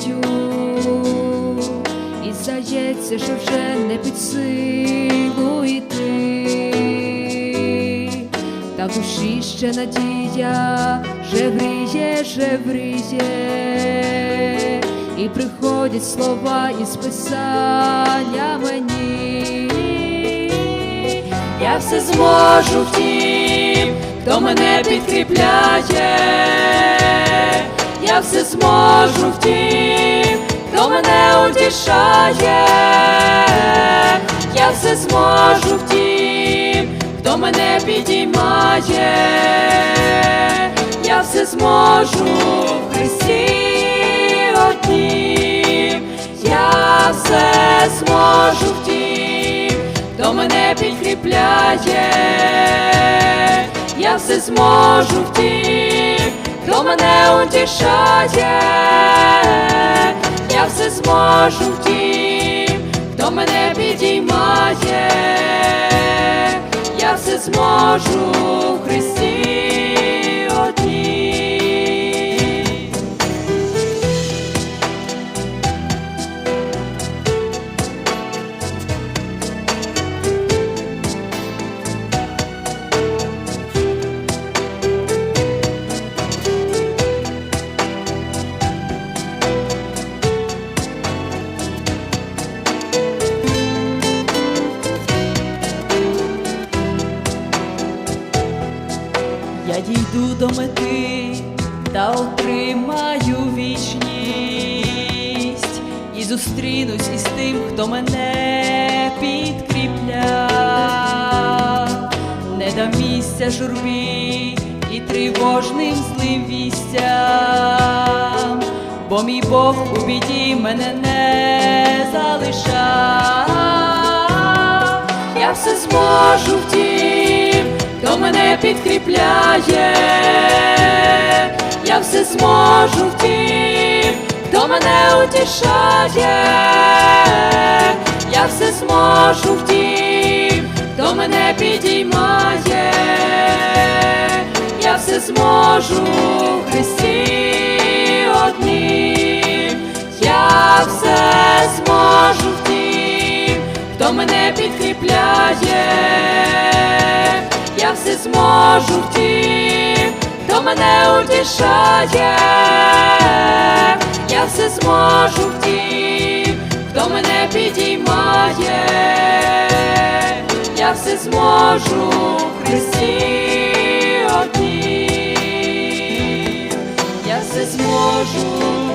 життю, і здається, що вже не під силу йти, та в душі ще надія жевріє, жевріє, і приходять слова із писання мені. Я все зможу втім, хто мене підкріпляє, я все зможу втім, хто мене утішає, я все зможу втім, хто мене підіймає, я все зможу в Христі однім, я все зможу втім, хто мене підкріпляє, я все зможу втім, хто мене утішає, я все зможу втім, хто мене підіймає, я все зможу Дійду до мети та отримаю вічність, і зустрінусь із тим, хто мене підкріпля, не дам місця журбі і тривожним злим вістям, бо мій Бог у біді мене не залишав. Я все зможу втім, підкріпляє, я все зможу втім, хто мене утішає, я все зможу втім, хто мене підіймає, я все зможу в Христі однім, я все зможу втім, хто мене підкріпляє, я все зможу втім, хто мене утішає, я все зможу втім, хто мене підіймає, я все зможу в Христі однім, я все зможу